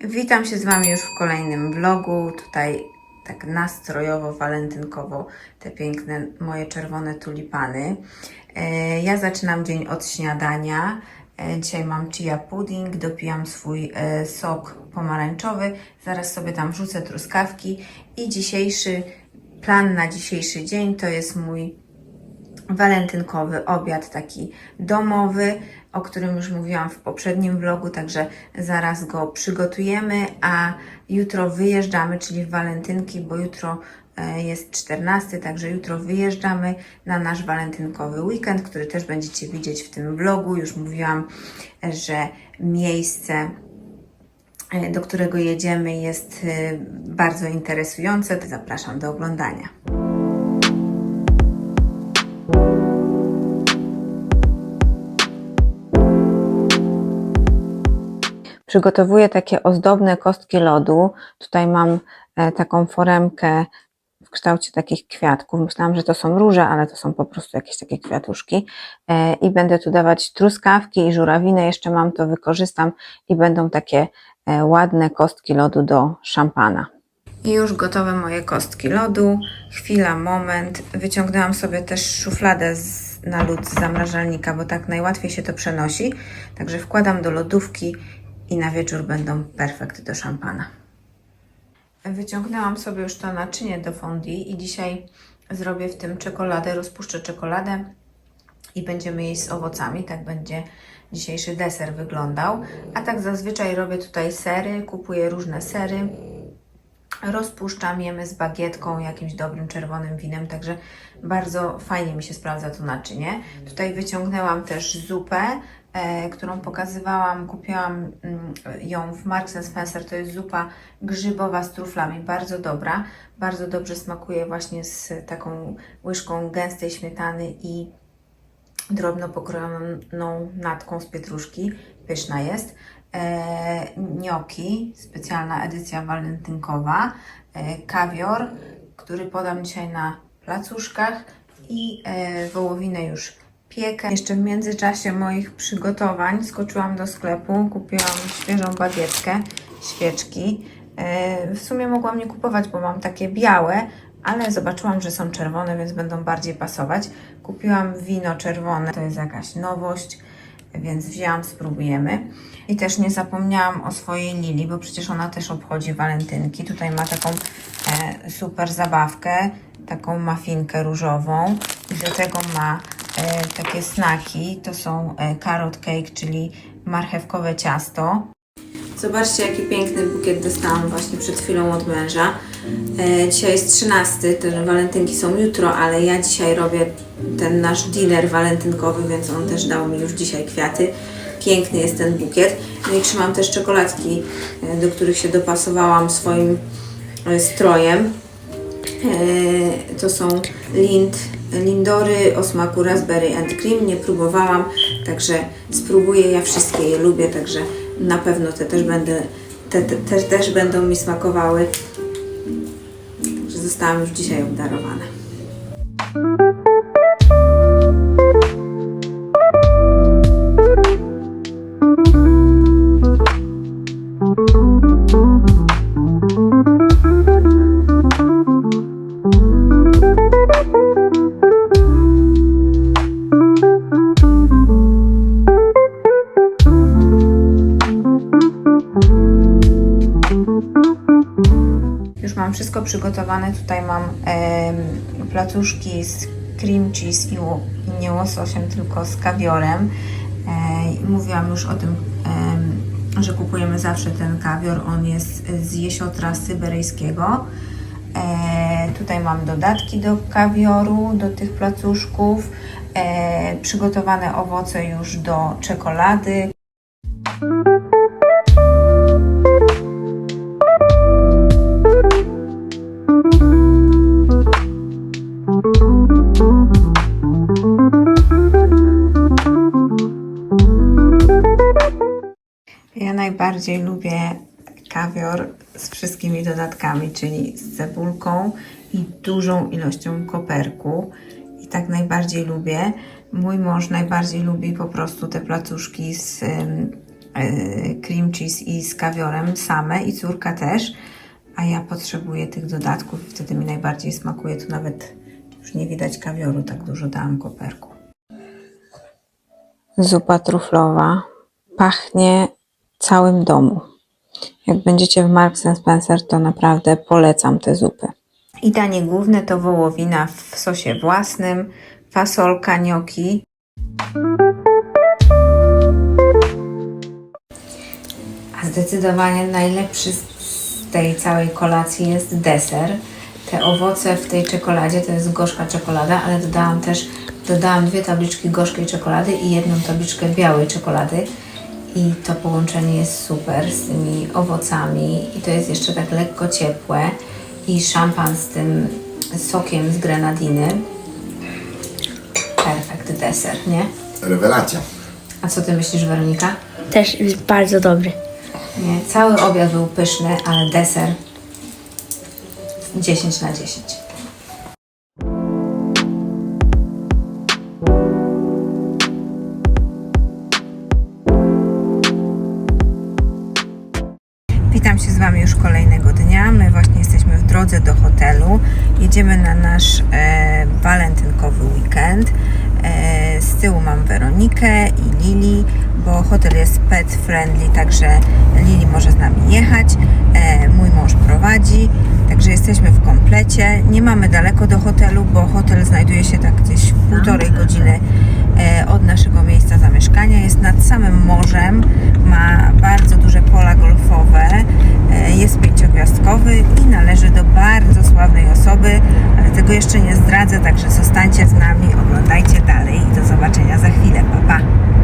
Witam się z Wami już w kolejnym vlogu. Tutaj tak nastrojowo, walentynkowo te piękne moje czerwone tulipany. E, Ja zaczynam dzień od śniadania. E, Dzisiaj mam chia pudding, dopijam swój e, sok pomarańczowy. Zaraz sobie tam wrzucę truskawki i dzisiejszy plan na dzisiejszy dzień to jest mój walentynkowy obiad taki domowy, o którym już mówiłam w poprzednim vlogu, także zaraz go przygotujemy, a jutro wyjeżdżamy, czyli w walentynki, bo jutro e, jest 14, także jutro wyjeżdżamy na nasz walentynkowy weekend, który też będziecie widzieć w tym vlogu. Już mówiłam, że miejsce e, do którego jedziemy jest e, bardzo interesujące. Zapraszam do oglądania. Przygotowuję takie ozdobne kostki lodu. Tutaj mam e, taką foremkę w kształcie takich kwiatków. Myślałam, że to są róże, ale to są po prostu jakieś takie kwiatuszki. E, I będę tu dawać truskawki i żurawinę. Jeszcze mam to, wykorzystam i będą takie e, ładne kostki lodu do szampana. I już gotowe moje kostki lodu. Chwila, moment. Wyciągnęłam sobie też szufladę z, na lód z zamrażalnika, bo tak najłatwiej się to przenosi. Także wkładam do lodówki i na wieczór będą perfekt do szampana. Wyciągnęłam sobie już to naczynie do fondue i dzisiaj zrobię w tym czekoladę, rozpuszczę czekoladę i będziemy jeść z owocami. Tak będzie dzisiejszy deser wyglądał. A tak zazwyczaj robię tutaj sery, kupuję różne sery. Rozpuszczam, jemy z bagietką, jakimś dobrym czerwonym winem, także bardzo fajnie mi się sprawdza to naczynie. Tutaj wyciągnęłam też zupę, którą pokazywałam, kupiłam mm, ją w Marks Spencer, to jest zupa grzybowa z truflami, bardzo dobra, bardzo dobrze smakuje właśnie z taką łyżką gęstej śmietany i drobno pokrojoną natką z pietruszki, pyszna jest. E, gnocchi, specjalna edycja walentynkowa, e, kawior, który podam dzisiaj na placuszkach. I e, wołowinę już piekę. Jeszcze w międzyczasie moich przygotowań skoczyłam do sklepu, kupiłam świeżą bagietkę, świeczki. E, w sumie mogłam nie kupować, bo mam takie białe, ale zobaczyłam, że są czerwone, więc będą bardziej pasować. Kupiłam wino czerwone, to jest jakaś nowość, więc wzięłam, spróbujemy. I też nie zapomniałam o swojej Lili, bo przecież ona też obchodzi walentynki. Tutaj ma taką e, super zabawkę, taką mafinkę różową i do tego ma takie snaki, to są e, carrot cake, czyli marchewkowe ciasto. Zobaczcie, jaki piękny bukiet dostałam właśnie przed chwilą od męża. E, dzisiaj jest 13, te walentynki są jutro, ale ja dzisiaj robię ten nasz dinner walentynkowy, więc on też dał mi już dzisiaj kwiaty. Piękny jest ten bukiet. No i trzymam też czekoladki, e, do których się dopasowałam swoim e, strojem. E, to są Lind, Lindory o smaku raspberry and cream. Nie próbowałam, także spróbuję. Ja wszystkie je lubię, także na pewno te też będę, te, te, te też będą mi smakowały. Także zostałam już dzisiaj obdarowana. Przygotowane. Tutaj mam placuszki z cream cheese i, i nie łososiem, tylko z kawiorem. E, mówiłam już o tym, że kupujemy zawsze ten kawior. On jest z jesiotra syberyjskiego. E, tutaj mam dodatki do kawioru, do tych placuszków. E, przygotowane owoce już do czekolady. Najbardziej lubię kawior z wszystkimi dodatkami, czyli z cebulką i dużą ilością koperku. I tak najbardziej lubię. Mój mąż najbardziej lubi po prostu te placuszki z ym, yy, cream cheese i z kawiorem same i córka też, a ja potrzebuję tych dodatków, wtedy mi najbardziej smakuje. Tu nawet już nie widać kawioru, tak dużo dałam koperku. Zupa truflowa pachnie całym domu. Jak będziecie w Marks Spencer, to naprawdę polecam te zupy. I danie główne to wołowina w sosie własnym, fasolka, gnocchi. A zdecydowanie najlepszy z tej całej kolacji jest deser. Te owoce w tej czekoladzie to jest gorzka czekolada, ale dodałam też dodałam dwie tabliczki gorzkiej czekolady i jedną tabliczkę białej czekolady. I to połączenie jest super z tymi owocami i to jest jeszcze tak lekko ciepłe i szampan z tym sokiem z grenadiny. Perfekt deser, nie? Rewelacja. A co ty myślisz, Weronika? Też jest bardzo dobry. Nie, cały obiad był pyszny, ale deser 10 na 10. Jedziemy na nasz e, walentynkowy weekend. E, z tyłu mam Weronikę i Lili, bo hotel jest pet friendly, także Lili może z nami jechać. E, mój mąż prowadzi, także jesteśmy w komplecie. Nie mamy daleko do hotelu, bo hotel znajduje się tak gdzieś półtorej godziny e, od naszego miejsca zamieszkania. Jest nad samym morzem, ma bardzo duże pola golfowe, e, jest pięciogwiazdkowy i należy do bardzo sławnej osoby, ale tego jeszcze nie zdradzę, także zostańcie z nami, oglądajcie dalej i do zobaczenia za chwilę. Pa, pa.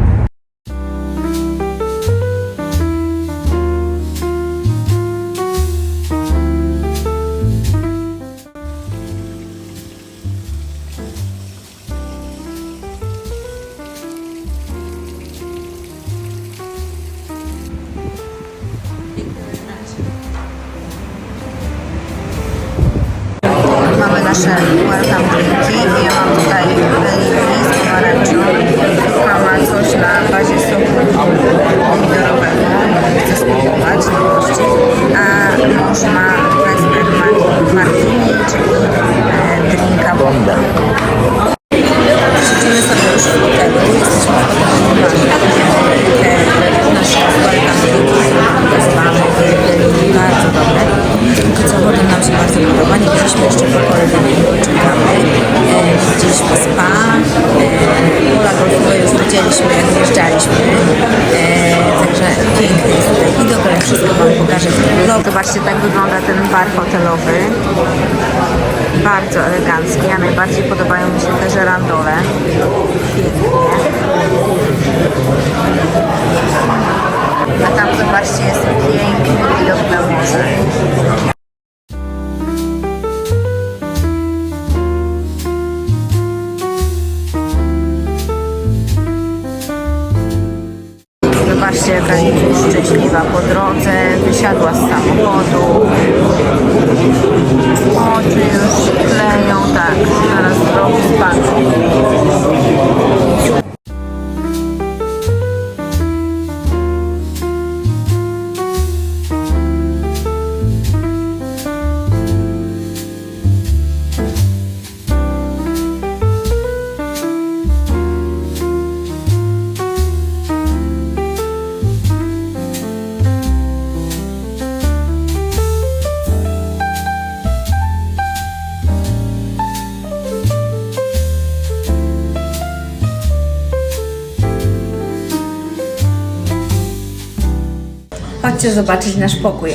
Chodźcie zobaczyć nasz pokój.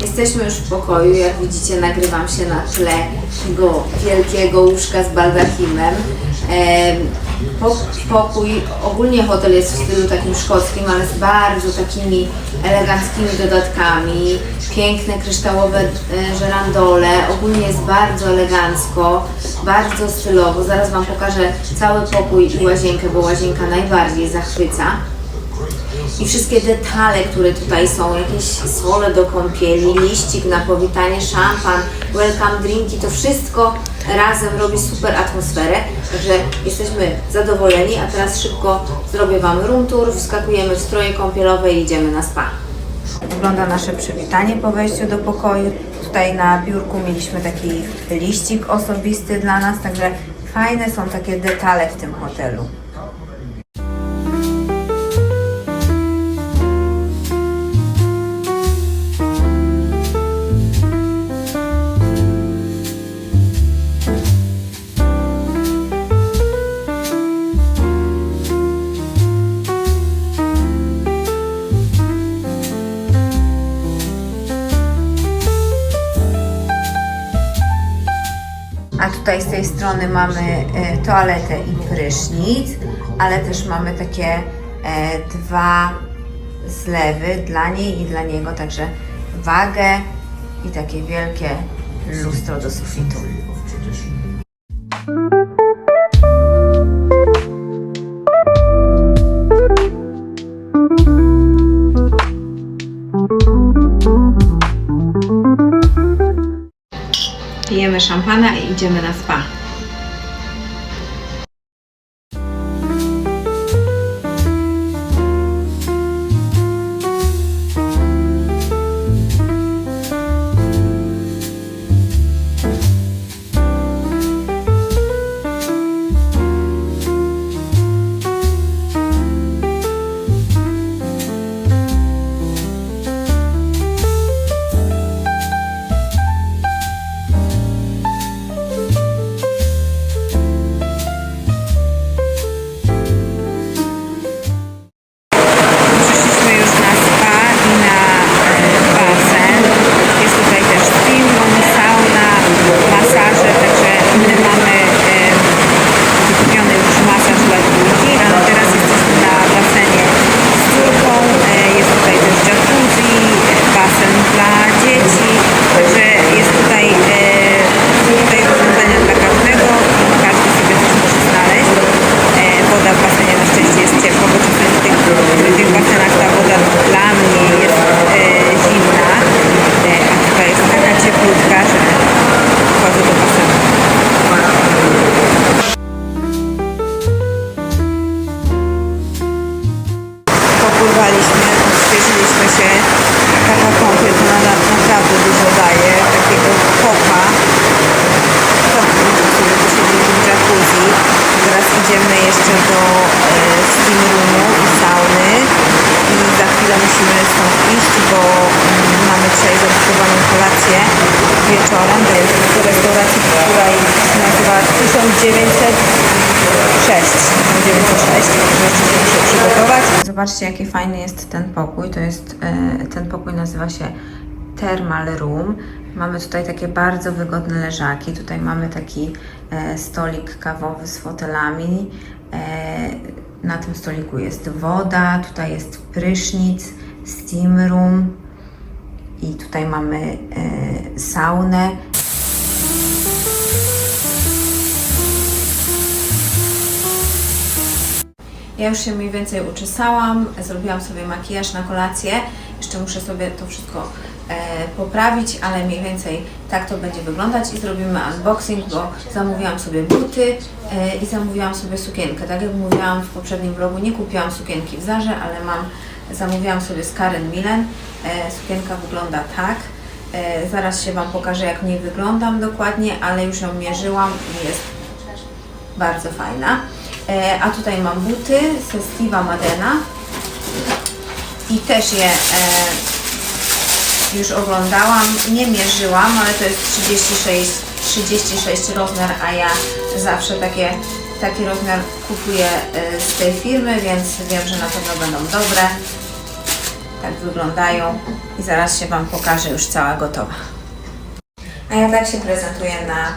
Jesteśmy już w pokoju, jak widzicie nagrywam się na tle tego wielkiego łóżka z baldachimem. Em, po, pokój, ogólnie hotel jest w stylu takim szkockim, ale z bardzo takimi eleganckimi dodatkami. Piękne kryształowe e, żerandole, ogólnie jest bardzo elegancko, bardzo stylowo. Zaraz Wam pokażę cały pokój i łazienkę, bo łazienka najbardziej zachwyca. I wszystkie detale, które tutaj są, jakieś słole do kąpieli, liścik na powitanie, szampan, welcome drinki, to wszystko razem robi super atmosferę. Także jesteśmy zadowoleni, a teraz szybko zrobię Wam room tour, wskakujemy w stroje kąpielowe i idziemy na spa. Wygląda nasze przywitanie po wejściu do pokoju. Tutaj na biurku mieliśmy taki liścik osobisty dla nas, także fajne są takie detale w tym hotelu. Tutaj z tej strony mamy e, toaletę i prysznic, ale też mamy takie e, dwa zlewy dla niej i dla niego, także wagę i takie wielkie lustro do sufitu. Szampana i idziemy na spa. Jaki fajny jest ten pokój. To jest, e, ten pokój nazywa się Thermal Room. Mamy tutaj takie bardzo wygodne leżaki. Tutaj mamy taki e, stolik kawowy z fotelami. E, na tym stoliku jest woda, tutaj jest prysznic, steam room i tutaj mamy saunę. Ja już się mniej więcej uczesałam, zrobiłam sobie makijaż na kolację. Jeszcze muszę sobie to wszystko e, poprawić, ale mniej więcej tak to będzie wyglądać i zrobimy unboxing, bo zamówiłam sobie buty e, i zamówiłam sobie sukienkę. Tak jak mówiłam w poprzednim vlogu, nie kupiłam sukienki w Zarze, ale mam, zamówiłam sobie z Karen Millen. E, sukienka wygląda tak. E, zaraz się Wam pokażę, jak w niej wyglądam dokładnie, ale już ją mierzyłam i jest bardzo fajna. E, a tutaj mam buty ze Steve'a Madena i też je e, już oglądałam, nie mierzyłam, ale to jest 36, 36 rozmiar, a ja zawsze takie, taki rozmiar kupuję e, z tej firmy, więc wiem, że na pewno będą dobre. Tak wyglądają i zaraz się Wam pokażę już cała gotowa. A ja tak się prezentuję na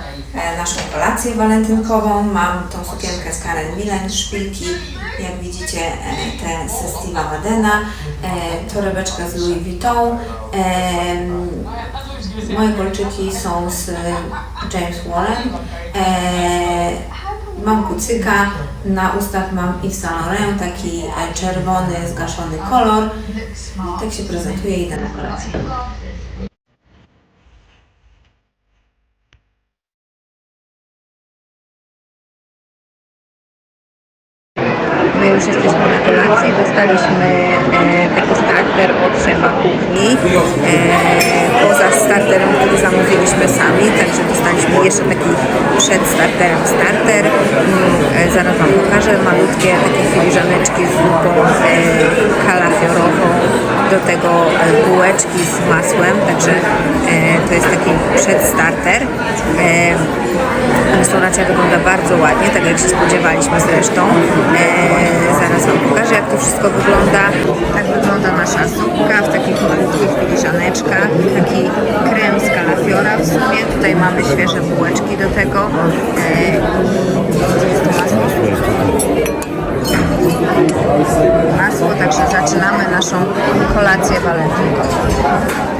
e, naszą kolację walentynkową. Mam tą sukienkę z Karen Millen, szpilki, jak widzicie, e, te ze Steve'a Madena, e, torebeczkę z Louis Vuitton. Moje kolczyki są z James Wallen. Mam kucyka, na ustach mam Yves Saint Laurent, taki czerwony, zgaszony kolor. Tak się prezentuje i idę na kolację. Dostaliśmy e, taki starter od szefa kuchni. E, poza starterem, który zamówiliśmy sami, także dostaliśmy jeszcze taki przed starterem starter. Mm, e, zaraz Wam pokażę malutkie takie filiżaneczki z zupą kalafiorową, do tego bułeczki z masłem, także to jest taki przedstarter. Restauracja wygląda bardzo ładnie, tak jak się spodziewaliśmy zresztą. E, zaraz Wam pokażę, jak to wszystko wygląda. Tak wygląda nasza zupka w takich malutkich filiżaneczkach. Taki krem z kalafiora w sumie. Tutaj mamy świeże bułeczki do tego. E, gdzie jest to masło? Masło, także zaczynamy naszą kolację walentynkową.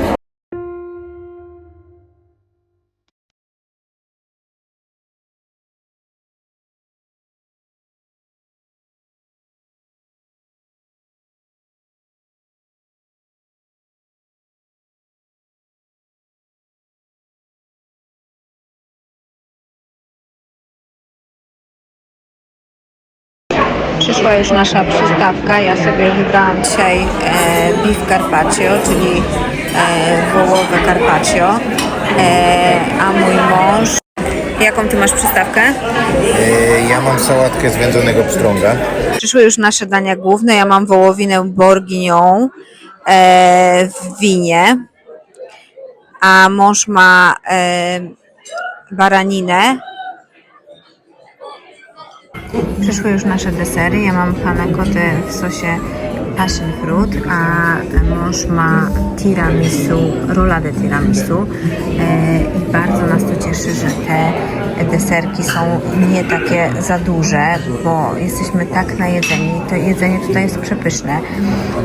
Przyszła już nasza przystawka. Ja sobie wybrałam dzisiaj e, beef carpaccio, czyli e, wołowe carpaccio. E, a mój mąż... Jaką ty masz przystawkę? E, Ja mam sałatkę z wędzonego pstrąga. Przyszły już nasze dania główne. Ja mam wołowinę bourguignon e, w winie, a mąż ma e, baraninę. Przyszły już nasze desery. Ja mam panna cotta w sosie passion fruit, a mąż ma tiramisu, roladę tiramisu. E, I bardzo nas to cieszy, że te deserki są nie takie za duże, bo jesteśmy tak najedzeni. To jedzenie tutaj jest przepyszne.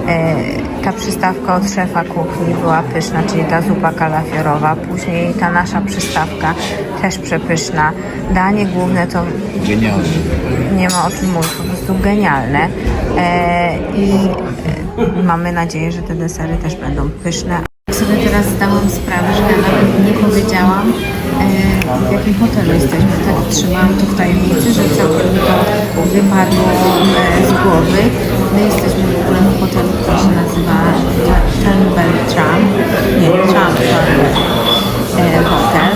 E, Ta przystawka od szefa kuchni była pyszna, czyli ta zupa kalafiorowa. Później ta nasza przystawka też przepyszna. Danie główne to Genialnie. Nie ma o czym mówić, po prostu genialne. E, I e, mamy nadzieję, że te desery też będą pyszne. Sobie teraz zdałam sprawę, że ja nawet nie powiedziałam, e, w jakim hotelu jesteśmy. Tak trzymałam to w tajemnicy, że całkowicie to wypadło e, z głowy. My jesteśmy w ogóle w hotelu, który się nazywa Turnberry Tram. Nie, Tram Turnberry e, hotel.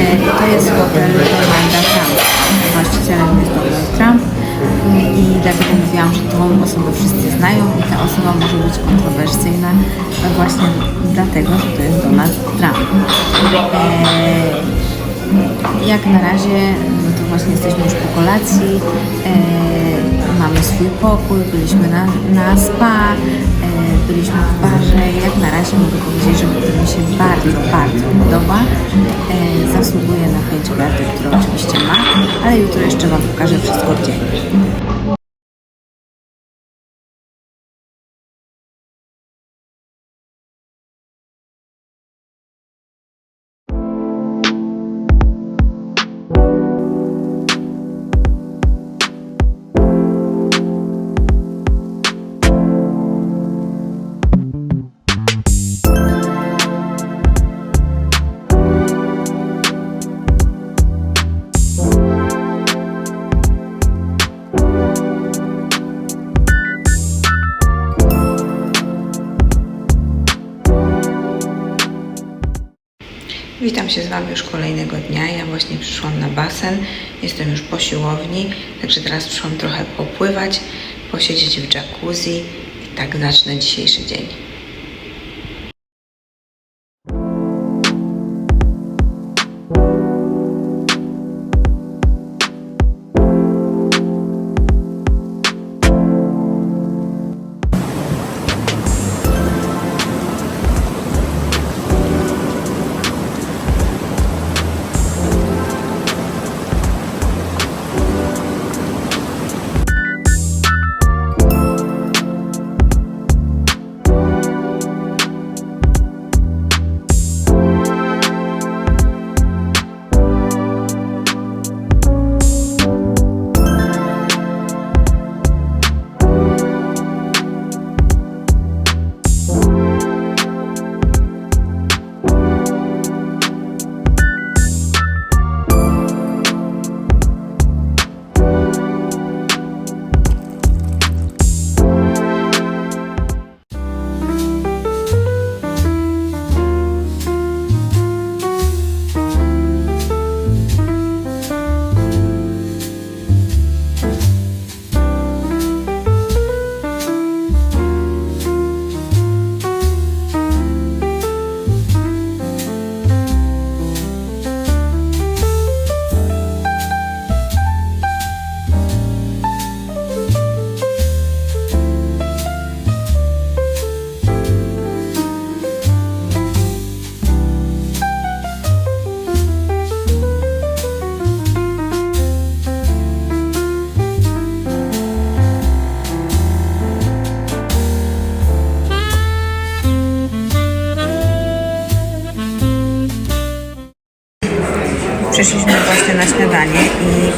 E, To jest hotel Donalda Trumpa. Właścicielem i dlatego mówiłam, że tą osobę wszyscy znają i ta osoba może być kontrowersyjna właśnie dlatego, że to jest Donald Trump. E, jak na razie, no to właśnie jesteśmy już po kolacji, e, mamy swój pokój, byliśmy na, na spa, e, byliśmy w barze. Jak na razie mogę powiedzieć, że hotel mi się bardzo, bardzo podoba. E, ma, ale jutro jeszcze Wam pokażę wszystko w kolejnego dnia. Ja właśnie przyszłam na basen, jestem już po siłowni, także teraz przyszłam trochę popływać, posiedzieć w jacuzzi i tak zacznę dzisiejszy dzień.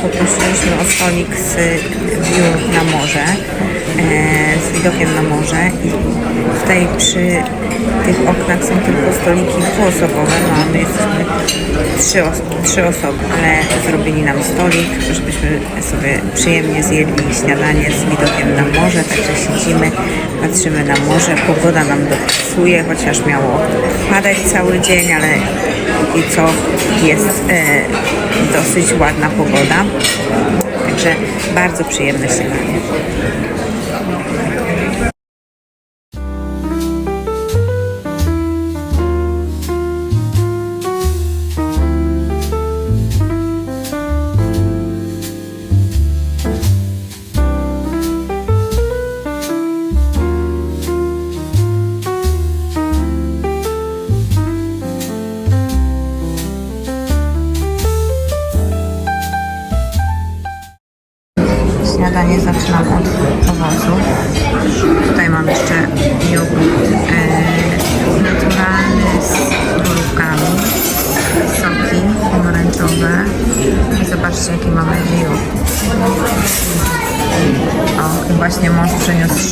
Poprosiliśmy o stolik z view na morze, e, z widokiem na morze i tutaj przy tych oknach są tylko stoliki dwuosobowe, no a my jesteśmy trzy, os- trzy osoby, ale zrobili nam stolik, żebyśmy sobie przyjemnie zjedli śniadanie z widokiem na morze, także siedzimy, patrzymy na morze, pogoda nam dopisuje, chociaż miało padać cały dzień, ale póki co jest e, dosyć ładna pogoda, także bardzo przyjemne śniadanie.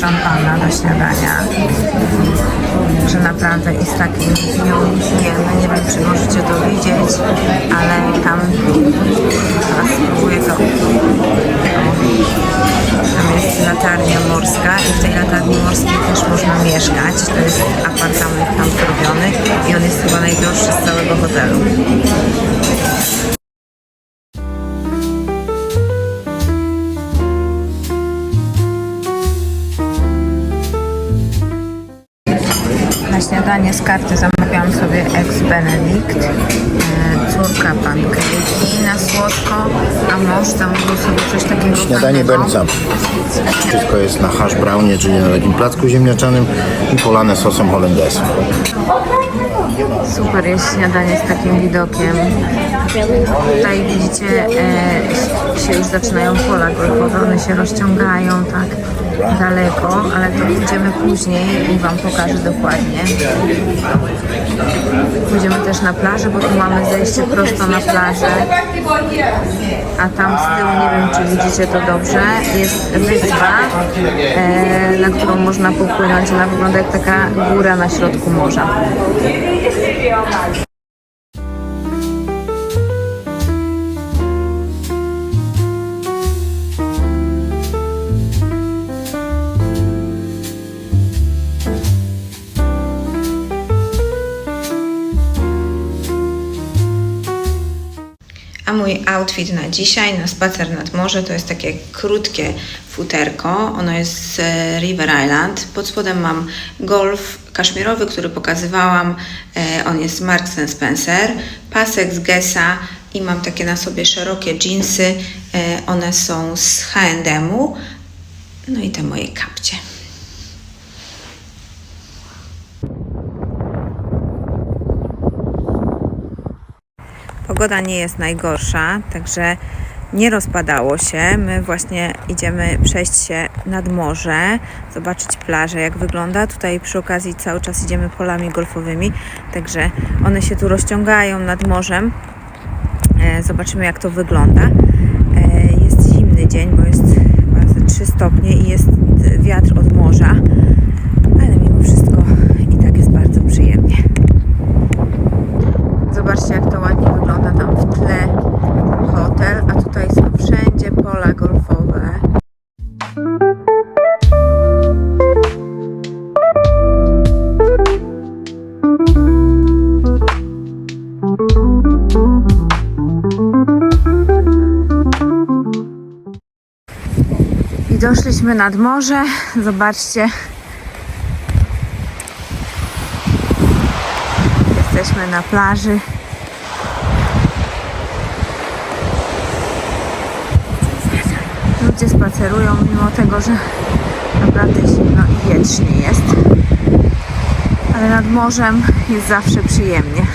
Szampana do śniadania. Że naprawdę i z takim jemy. Nie wiem czy możecie to widzieć, ale tam teraz spróbuję to tam jest latarnia morska i w tej latarni morskiej też można mieszkać. To jest apartament tam zrobiony i on jest chyba najdroższy z całego hotelu. Śniadanie z karty zamawiałam sobie ex Benedict, e, córka pankejki na słodko, a mąż zamówił sobie coś takiego Śniadanie fajnego. Berca. Wszystko jest na hash brownie, czyli na takim placku ziemniaczanym i polane sosem holendesem. Super jest śniadanie z takim widokiem. Tutaj widzicie, e, się już zaczynają pola golfowe, one się rozciągają tak daleko, ale to pójdziemy później i Wam pokażę dokładnie. Pójdziemy też na plażę, bo tu mamy zejście prosto na plażę. A tam z tyłu, nie wiem czy widzicie to dobrze, jest wyspa, e, na którą można popłynąć. Ona wygląda jak taka góra na środku morza. Mój outfit na dzisiaj, na spacer nad morze, to jest takie krótkie futerko. Ono jest z e, River Island. Pod spodem mam golf kaszmirowy, który pokazywałam. E, On jest Marks Spencer. Pasek z Gessa i mam takie na sobie szerokie jeansy. E, One są z H&M-u. No i te moje kapcie. Pogoda nie jest najgorsza, także nie rozpadało się. My właśnie idziemy przejść się nad morze, zobaczyć plażę, jak wygląda. Tutaj przy okazji cały czas idziemy polami golfowymi, także one się tu rozciągają nad morzem. E, Zobaczymy, jak to wygląda. E, Jest zimny dzień, bo jest chyba ze 3 stopnie i jest wiatr od morza, ale mimo wszystko i tak jest bardzo przyjemnie. Zobaczcie, jak to ładnie wygląda tam w tle hotel, a tutaj są wszędzie pola golfowe. I doszliśmy nad morze. Zobaczcie, Jesteśmy na plaży. Ludzie spacerują, mimo tego, że naprawdę zimno i wietrznie jest. Ale nad morzem jest zawsze przyjemnie.